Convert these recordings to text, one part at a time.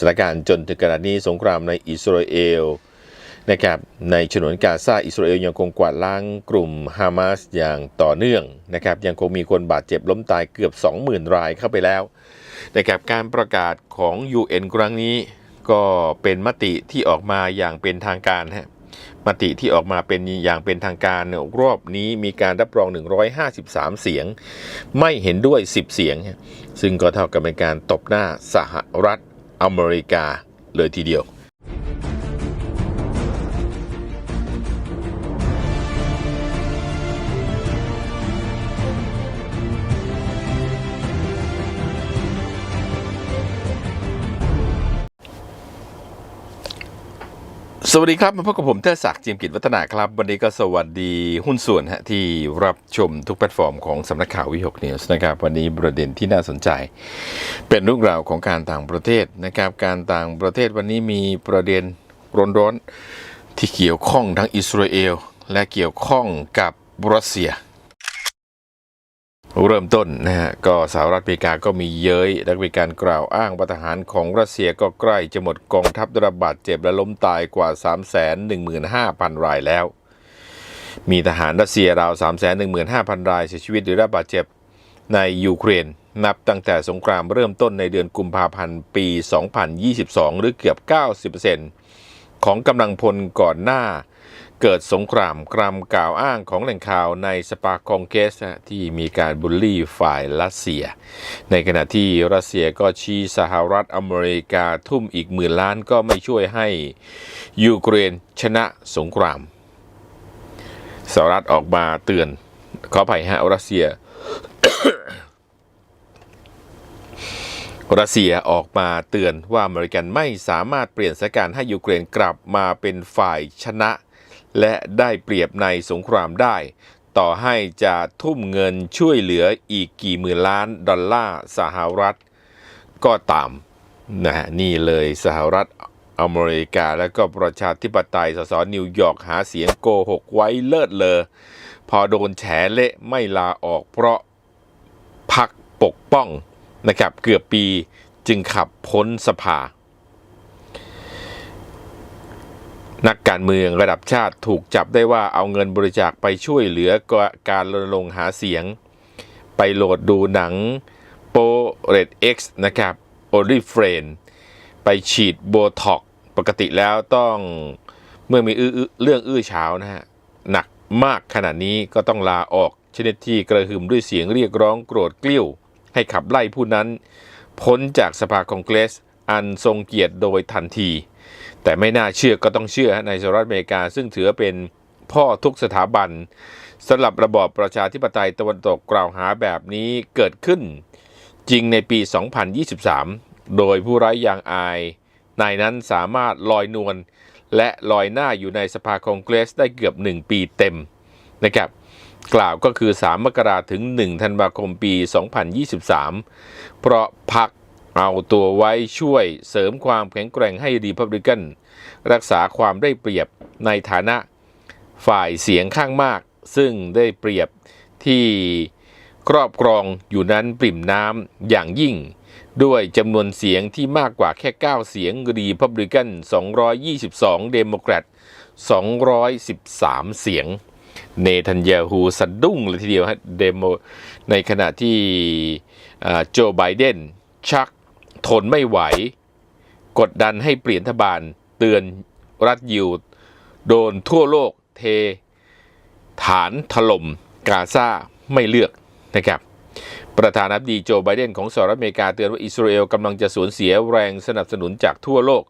สถานการณ์จนถึงขณะนี้สงครามในอิสราเอลนะครับในฉนวนกาซาอิสราเอลยังคงกวาดล้างกลุ่มฮามาสอย่างต่อเนื่องนะครับยังคงมีคนบาดเจ็บล้มตายเกือบ 20,000 รายเข้าไปแล้วนะครับการประกาศของ UN ครั้งนี้ก็เป็นมติที่ออกมาอย่างเป็นทางการฮะมติที่ออกมาเป็นอย่างเป็นทางการรอบนี้มีการรับรอง 153 เสียง ไม่เห็นด้วย 10 เสียง ซึ่งก็เท่ากับเป็นการตบหน้าสหรัฐ อเมริกาเลยทีเดียว สวัสดีครับ มาพบกับผมเทอศักดิ์จิมกิจวัฒนาครับ วันนี้ก็สวัสดีหุ้นส่วนฮะที่รับชมทุกแพลตฟอร์มของสำนักข่าววิหกนิวส์นะครับ วันนี้ประเด็นที่น่าสนใจ เป็นเรื่องราวของการต่างประเทศนะครับ การต่างประเทศวันนี้มีประเด็นร้อนๆที่เกี่ยวข้องทั้งอิสราเอลและเกี่ยวข้องกับรัสเซีย เริ่มต้นนะฮะก็สหรัฐอเมริกาก็มีเย้ยและมีการกล่าวอ้างว่าทหารของรัสเซียก็ใกล้จะหมดกองทัพได้รับบาดเจ็บและล้มตายกว่า 315,000 รายแล้ว มีทหารรัสเซียราว 315,000 รายเสียชีวิตหรือรับบาดเจ็บในยูเครน นับตั้งแต่สงครามเริ่มต้นในเดือนกุมภาพันธ์ปี 2022 หรือเกือบ 90%ของกำลังพลก่อนหน้า เกิดสงครามกรามกล่าวอ้างของแหล่งข่าวในสปาคองเกสที่มีการบูลลี่ฝ่ายรัสเซีย ในขณะที่รัสเซียก็ชี้สหรัฐอเมริกาทุ่มอีกหมื่นล้านก็ไม่ช่วยให้ยูเครนชนะสงครามสหรัฐออกมาเตือนขออภัยฮะรัสเซีย รัสเซียออกมาเตือนว่าอเมริกันไม่สามารถเปลี่ยนสถานการณ์ให้ยูเครนกลับมาเป็นฝ่ายชนะ และได้เปรียบในสงครามได้ ต่อให้จะทุ่มเงินช่วยเหลืออีกกี่หมื่นล้านดอลลาร์สหรัฐ ก็ตามนะนี่เลยสหรัฐอเมริกาและก็ประชาธิปไตยสสนิวยอร์กหาเสียงโกหกไว้เลิศเลอ พอโดนแฉเละไม่ลาออกเพราะพักปกป้องนะครับเกือบปีจึงขับพ้นสภา นักการเมืองระดับชาติถูกจับได้ว่าเอาเงินบริจาคไปช่วยเหลือการรณรงค์หาเสียง ไปโหลดดูหนังโปเรดเอ็กซ์นะครับโอลิเฟรนไปฉีดโบท็อกปกติแล้วต้องเมื่อมีอออเรื่องอื้อเฉานะฮะหนักมากขนาดนี้ก็ต้องลาออกชนิดที่กระหึ่มด้วยเสียงเรียกร้องโกรธเกลี้ยวให้ขับไล่ผู้นั้น พ้นจากสภาคองเกรสอันทรงเกียรติโดยทันที แต่ไม่น่าเชื่อก็ต้องเชื่อในสหรัฐอเมริกา ซึ่งถือเป็นพ่อทุกสถาบันสำหรับระบอบประชาธิปไตยตะวันตกกล่าวหาแบบนี้เกิดขึ้นจริงในปี 2023 โดยผู้ร้ายยางอาย นายนั้นสามารถลอยนวลและลอยหน้าอยู่ในสภาคองเกรสได้เกือบ 1 ปีเต็มนะครับกล่าวก็คือ 3 มกราถึง 1 ธันวาคมปี 2023 เพราะพัก เอาตัวไว้ช่วยเสริมความแข็งแกร่งให้รีพับลิกันรักษาความได้เปรียบในฐานะฝ่ายเสียงข้างมาก ซึ่งได้เปรียบที่ครอบครองอยู่นั้นปริ่มน้ำอย่างยิ่ง ด้วยจำนวนเสียงที่มากกว่าแค่ 9 เสียงรีพับลิกัน 222 เดโมแครต 213 เสียง เนทันยาฮูสะดุ้งเลยทีเดียวฮะเดโมในขณะที่อ่าโจไบเดนชัก ทนไม่ไหว กดดันให้เปลี่ยนรัฐบาลเตือนรัฐยิว โดนทั่วโลกเท ฐานถล่มกาซาไม่เลือกนะครับประธานาธิบดีโจไบเดนของสหรัฐอเมริกาเตือนว่าอิสราเอลกำลังจะสูญเสียแรงสนับสนุนจากทั่วโลก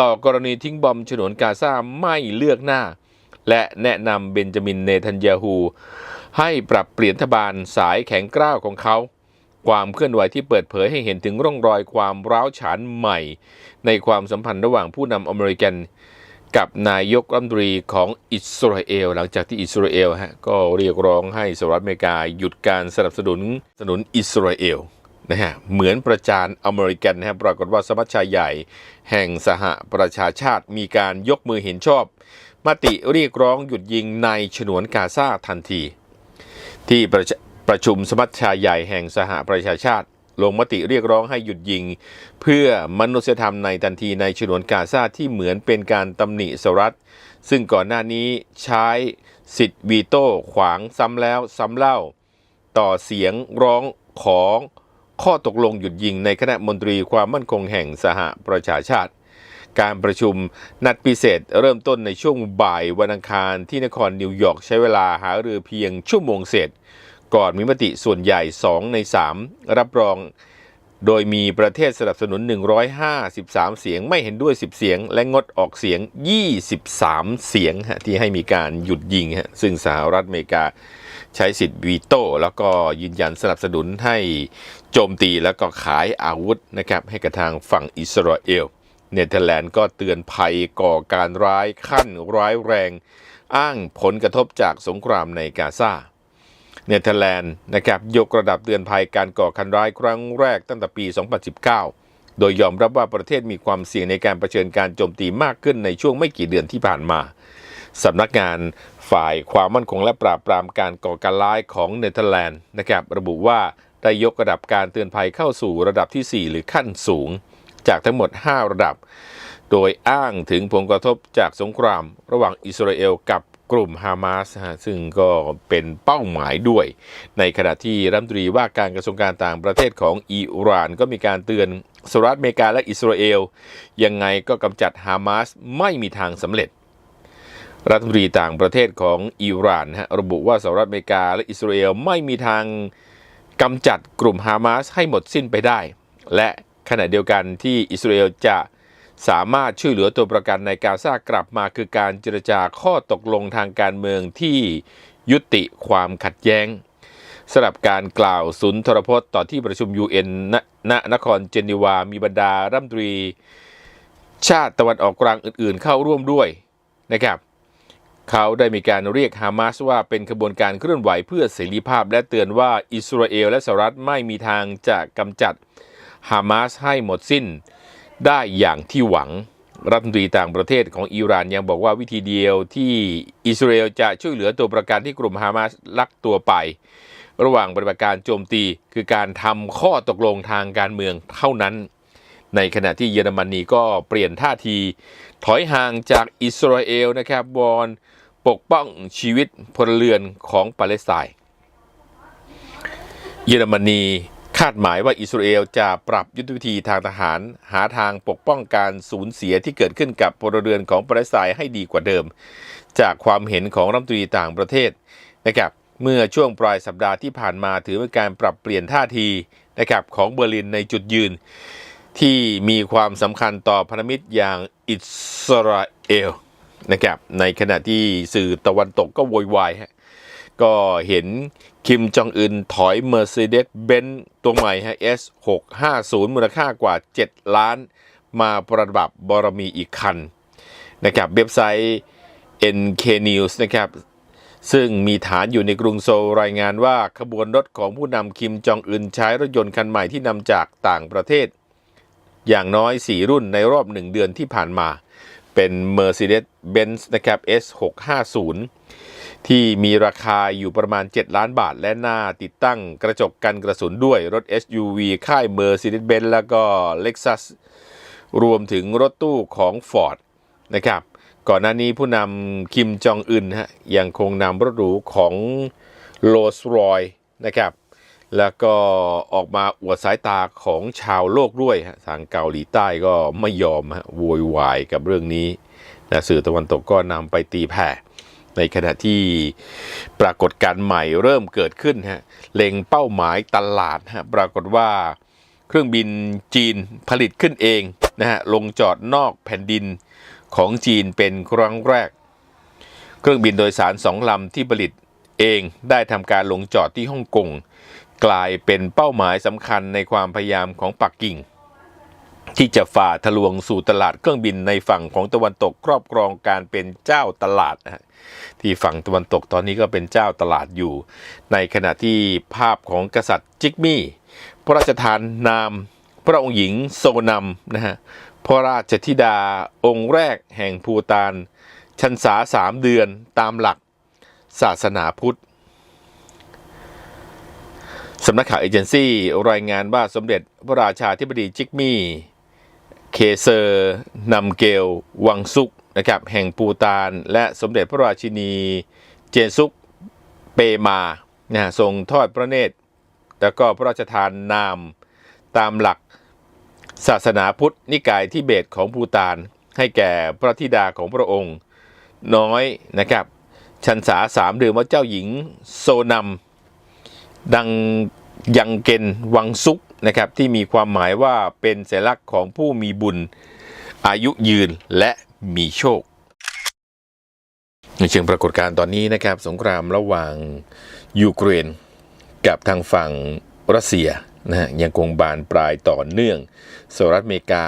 ต่อกรณีทิ้งบอมฉนวนกาซาไม่เลือกหน้า และแนะนำเบนจามินเนทันยาฮูให้ปรับเปลี่ยนรัฐบาลสายแข็งกร้าวของเขา ความเคลื่อนไหวที่เปิดเผยให้เห็นถึงร่องรอยความร้าวฉานใหม่ ในความสัมพันธ์ระหว่างผู้นำอเมริกันกับนายกรัฐมนตรีของอิสราเอล หลังจากที่อิสราเอลฮะก็เรียกร้องให้สหรัฐอเมริกาหยุดการสนับสนุนสนุนอิสราเอลนะฮะเหมือนประจานอเมริกันนะฮะปรากฏว่าสมัชชาใหญ่ แห่งสหประชาชาติมีการยกมือเห็นชอบ มติเรียกร้องหยุดยิงในฉนวนกาซาทันที ที่ประ ประชุมสมัชชาใหญ่แห่งสหประชาชาติ ลงมติเรียกร้องให้หยุดยิง เพื่อมนุษยธรรมในทันทีในฉนวนกาซาที่เหมือนเป็นการตำหนิสหรัฐ ซึ่งก่อนหน้านี้ใช้สิทธิ์วีโต้ขวางซ้ำแล้วซ้ำเล่า ต่อเสียงร้องของข้อตกลงหยุดยิงในคณะมนตรีความมั่นคงแห่งสหประชาชาติ การประชุมนัดพิเศษเริ่มต้นในช่วงบ่ายวันอังคารที่นครนิวยอร์กใช้เวลาหารือเพียงชั่วโมงเศษ ก่อนมีมติส่วนใหญ่ 2 ใน 3 รับรอง โดยมีประเทศสนับสนุน 153 เสียง ไม่เห็นด้วย 10 เสียง และงดออกเสียง 23 เสียงที่ให้มีการหยุดยิง ซึ่งสหรัฐอเมริกาใช้สิทธิ์วีโต้ แล้วก็ยืนยันสนับสนุนให้โจมตีแล้วก็ขายอาวุธนะครับให้กับทางฝั่งอิสราเอล เนเธอร์แลนด์ก็เตือนภัยก่อการร้ายขั้นร้ายแรง อ้างผลกระทบจากสงครามในกาซา เนเธอร์แลนด์นะครับยกระดับเตือนภัยการก่อการร้ายครั้งแรกตั้งแต่ปี 2019 โดยยอมรับว่าประเทศมีความเสี่ยงในการเผชิญการโจมตีมากขึ้นในช่วงไม่กี่เดือนที่ผ่านมาสำนักงานฝ่ายความมั่นคงและปราบปรามการก่อการร้ายของเนเธอร์แลนด์นะครับระบุว่าได้ยกระดับการเตือนภัยเข้าสู่ระดับที่ 4 หรือขั้นสูง จากทั้งหมด 5 ระดับ โดยอ้างถึงผลกระทบจากสงคราม ระหว่างอิสราเอลกับ กลุ่มฮามาสฮะซึ่งก็เป็นเป้าหมายด้วย ในขณะที่รัฐมนตรีว่าการกระทรวงการต่างประเทศของอิหร่านก็มีการเตือนสหรัฐอเมริกาและอิสราเอล ยังไงก็กำจัดฮามาสไม่มีทางสำเร็จ รัฐมนตรีต่างประเทศของอิหร่านฮะระบุว่าสหรัฐอเมริกาและอิสราเอลไม่มีทางกำจัดกลุ่มฮามาสให้หมดสิ้นไปได้ และขณะเดียวกันที่อิสราเอลจะ สามารถช่วยเหลือตัวประกันในกาซากลับมาคือการเจรจาข้อตกลงทางการเมืองที่ยุติความขัดแย้งสำหรับการกล่าวสุนทรพจน์ต่อที่ประชุม UN ณณนครเจนีวา มีบรรดารัฐมนตรี ชาติตะวันออกกลางอื่นๆ เข้าร่วมด้วยนะครับเขาได้มีการเรียกฮามาสว่าเป็นขบวนการเคลื่อนไหวเพื่อเสรีภาพ และเตือนว่าอิสราเอลและสหรัฐไม่มีทางจะกำจัดฮามาสให้หมดสิ้น ได้อย่างที่หวัง รัฐมนตรีต่างประเทศของอิหร่านยังบอกว่าวิธีเดียวที่อิสราเอลจะช่วยเหลือตัวประกันที่กลุ่มฮามาสลักตัวไป ระหว่างปฏิบัติการโจมตีคือการทำข้อตกลงทางการเมืองเท่านั้น ในขณะที่เยอรมนีก็เปลี่ยนท่าที ถอยห่างจากอิสราเอลนะครับวอนปกป้องชีวิตพลเรือนของปาเลสไตน์เยอรมนี คาดหมายว่าอิสราเอลจะปรับยุทธวิธีทางทหาร หาทางปกป้องการสูญเสียที่เกิดขึ้นกับพลเรือนของปาเลสไตน์ให้ดีกว่าเดิม จากความเห็นของรัฐมนตรีต่างประเทศนะครับเมื่อช่วงปลายสัปดาห์ที่ผ่านมาถือเป็นการปรับเปลี่ยนท่าทีนะครับของเบอร์ลินในจุดยืน ที่มีความสำคัญต่อพันธมิตรอย่างอิสราเอลนะครับในขณะที่สื่อตะวันตกก็โวยวายฮะ ก็เห็นคิมจองอึนถอย Mercedes-Benz ตัวใหม่ฮะ S650 มูลค่ากว่า 7 ล้าน มาประดับบารมีอีกคันนะครับเว็บไซต์ NK News นะครับซึ่งมีฐานอยู่ในกรุงโซลรายงานว่าขบวนรถของผู้นำคิมจองอึนใช้รถยนต์คันใหม่ที่นำจากต่างประเทศ อย่างน้อย 4 รุ่นในรอบ 1 เดือนที่ผ่านมา เป็น Mercedes-Benz นะครับ S650 ที่มีราคาอยู่ประมาณ 7 ล้านบาท และหน้าติดตั้งกระจกกันกระสุนด้วยรถ SUV ค่าย Mercedes-Benz แล้วก็ Lexus รวมถึงรถตู้ของ Ford นะครับก่อนหน้านี้ผู้นำคิมจองอึนฮะยังคงนำรถหรูของ Rolls r o y นะครับแล้วก็ออกมาอวดสายตาของชาวโลกด้วยฮะทางเกาหลีใต้ก็ไม่ยอมฮะโวยวายกับเรื่องนี้นะสื่อตะวันตกก็นำไปตีแผ่ ในขณะที่ปรากฏการใหม่เริ่มเกิดขึ้นฮะเล็งเป้าหมายตลาดฮะปรากฏว่าเครื่องบินจีนผลิตขึ้นเองนะฮะลงจอดนอกแผ่นดินของจีนเป็นครั้งแรก เครื่องบินโดยสารสองลำที่ผลิตเองได้ทำการลงจอดที่ฮ่องกงกลายเป็นเป้าหมายสำคัญในความพยายามของปักกิ่ง ที่จะฝ่าทะลวงสู่ตลาดเครื่องบินในฝั่งของตะวันตกครอบครองการเป็นเจ้าตลาดนะที่ฝั่งตะวันตกตอนนี้ก็เป็นเจ้าตลาดอยู่ ในขณะที่ภาพของกษัตริย์จิกมี่ พระราชทานนาม พระองค์หญิงโซนัมนะฮะพระราชธิดาองค์แรกแห่งภูตานชันษาสามเดือนตามหลักศาสนาพุทธสำนักข่าวเอเจนซี่รายงานว่าสมเด็จพระราชาธิบดีจิกมี่ เคเซอร์นำเกล วังซุกนะครับแห่งปูตาน และสมเด็จพระราชินี เจนซุกเปมานะทรงทอดพระเนตร แล้วก็พระราชทานนามตามหลักศาสนาพุทธนิกายทิเบตของปูตาน ให้แก่พระธิดาของพระองค์ น้อยนะครับชันษาสามเดือนว่าเจ้าหญิงโซนัมดัง ยังเกนวังซุกนะครับที่มีความหมายว่าเป็นสัญลักษณ์ของผู้มีบุญ อายุยืนและมีโชค ในเชิงปรากฏการณ์ตอนนี้นะครับ สงครามระหว่างยูเครน กับทางฝั่งรัสเซียนะฮะยังคงบานปลายต่อเนื่องสหรัฐอเมริกา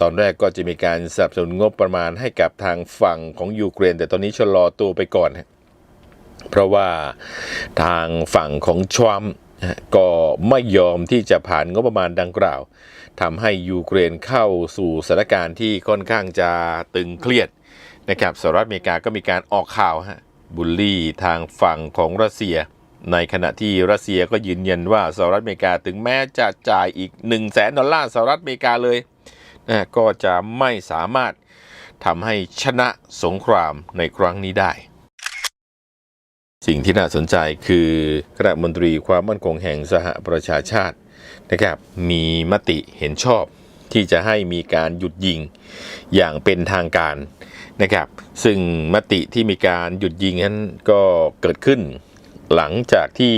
ตอนแรกก็จะมีการสนับสนุนงบประมาณให้กับทางฝั่งของยูเครน แต่ตอนนี้ชะลอตัวไปก่อน เพราะว่าทางฝั่งของทรัมป์ ก็ไม่ยอมที่จะผ่านงบประมาณดังกล่าวทำให้ยูเครนเข้าสู่สถานการณ์ที่ค่อนข้างจะตึงเครียดนะครับสหรัฐอเมริกาก็มีการออกข่าวฮะบูลลี่ทางฝั่งของรัสเซีย ในขณะที่รัสเซียก็ยืนยันว่าสหรัฐอเมริกาถึงแม้จะจ่ายอีก 1 0 0 0 0แสนดอลลาร์สหรัฐอเมริกาเลยนะก็จะไม่สามารถทำให้ชนะสงครามในครั้งนี้ได้ สิ่งที่น่าสนใจคือคณะมนตรีความมั่นคงแห่งสหประชาชาตินะครับมีมติเห็นชอบที่จะให้มีการหยุดยิงอย่างเป็นทางการนะครับ ซึ่งมติที่มีการหยุดยิงนั้นก็เกิดขึ้นหลังจากที่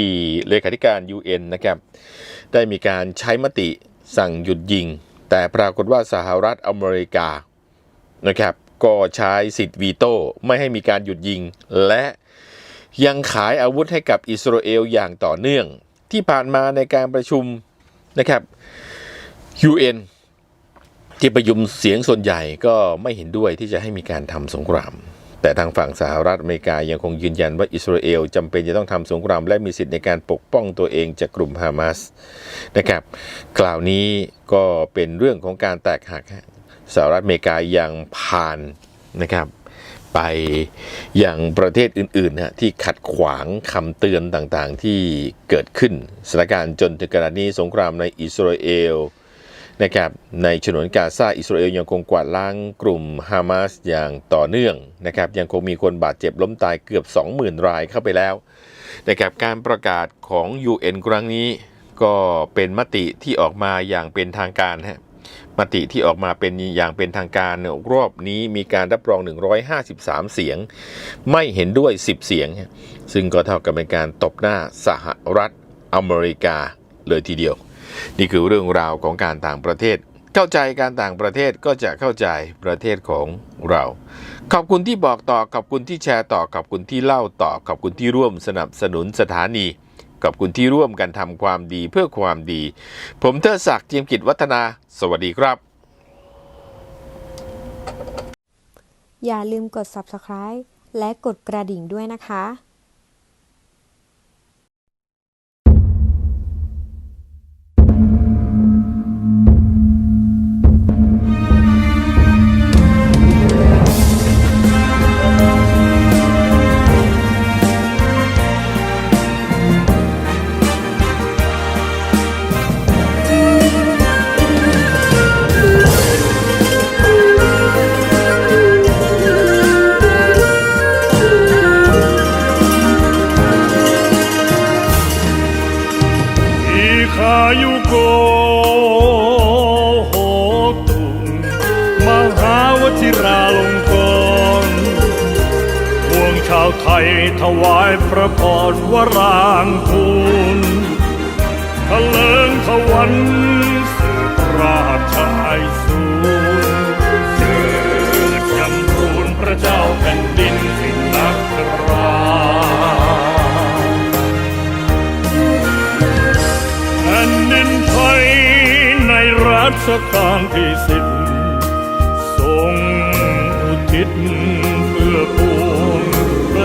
เลขาธิการ UN นะครับได้มีการใช้มติสั่งหยุดยิง แต่ปรากฏว่าสหรัฐอเมริกานะครับก็ใช้สิทธิ์วีโต้ไม่ให้มีการหยุดยิง และ ยังขายอาวุธให้กับอิสราเอลอย่างต่อเนื่อง ที่ผ่านมาในการประชุมนะครับ UN ที่ประยุมเสียงส่วนใหญ่ก็ไม่เห็นด้วยที่จะให้มีการทำสงคราม แต่ทางฝั่งสหรัฐอเมริกายังคงยืนยันว่าอิสราเอลจำเป็นจะต้องทำสงครามและมีสิทธิในการปกป้องตัวเองจากกลุ่มฮามาสนะครับ กล่าวนี้ก็เป็นเรื่องของการแตกหักสหรัฐอเมริกายังผ่านนะครับ ไปอย่างประเทศอื่นๆนะที่ขัดขวางคำเตือนต่างๆที่เกิดขึ้นสถานการณ์จนถึงขณะนี้สงครามในอิสราเอลนะครับในฉนวนกาซาอิสราเอลยังคงกวาดล้างกลุ่มฮามาสอย่างต่อเนื่องนะครับยังคงมีคนบาดเจ็บล้มตายเกือบ 20,000 รายเข้าไปแล้วนะครับการประกาศของ UN ครั้งนี้ก็เป็นมติที่ออกมาอย่างเป็นทางการฮะ มติที่ออกมาเป็นอย่างเป็นทางการรอบนี้มีการรับรอง 153 เสียง ไม่เห็นด้วย 10 เสียง ซึ่งก็เท่ากับเป็นการตบหน้าสหรัฐอเมริกาเลยทีเดียว นี่คือเรื่องราวของการต่างประเทศ เข้าใจการต่างประเทศก็จะเข้าใจประเทศของเรา ขอบคุณที่บอกต่อขอบคุณที่แชร์ต่อขอบคุณที่เล่าต่อขอบคุณที่ร่วมสนับสนุนสถานี ขอบคุณที่ร่วมกันทำความดีเพื่อความดี ผมเทอศักดิ์เจียมกิจวัฒนา สวัสดีครับ อย่าลืมกด subscribe และกดกระดิ่งด้วยนะคะาวไทยถวายพระพรวรางคูณทะเลิงทวันสืบราชายสูรเจิดจำรูนพระเจ้าแผ่นดินสินักราแผ่นดินไทยในรัชกาลที่สิบทรงอุทิศเพื่อปวงป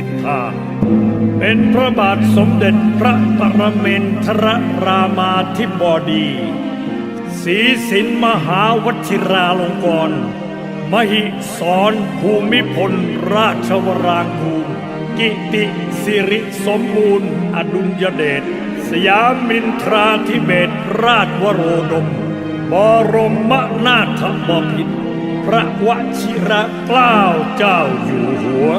ฤทธา เป็นพระบาทสมเด็จพระปรเมนทรรามาธิบดีศรีสินมหาวชิราลงกรณ์มหิสรภูมิพลราชวรางคูลกิติสิริสมบูรณ์ อดุลยเดชสยามินทราธิเบศรราชวโรดม บรมนาถบพิตรพระวชิระเกล้าเจ้าอยู่หัว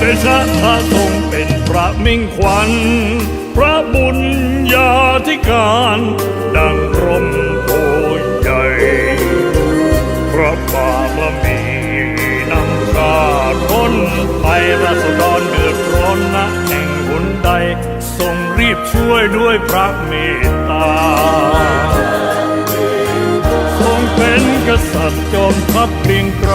เดชะพระทรงเป็นพระมิ่งขวัญ พระบุญญาธิการ ดังรมโพใหญ่พระบารมีนำชาต้นไปราษฎรเดือดร้อนนะแห่งหนใด ทรงรีบช่วยด้วยพระเมตตา ทรงเป็นกษัตริย์จอมทัพเกรียงไกร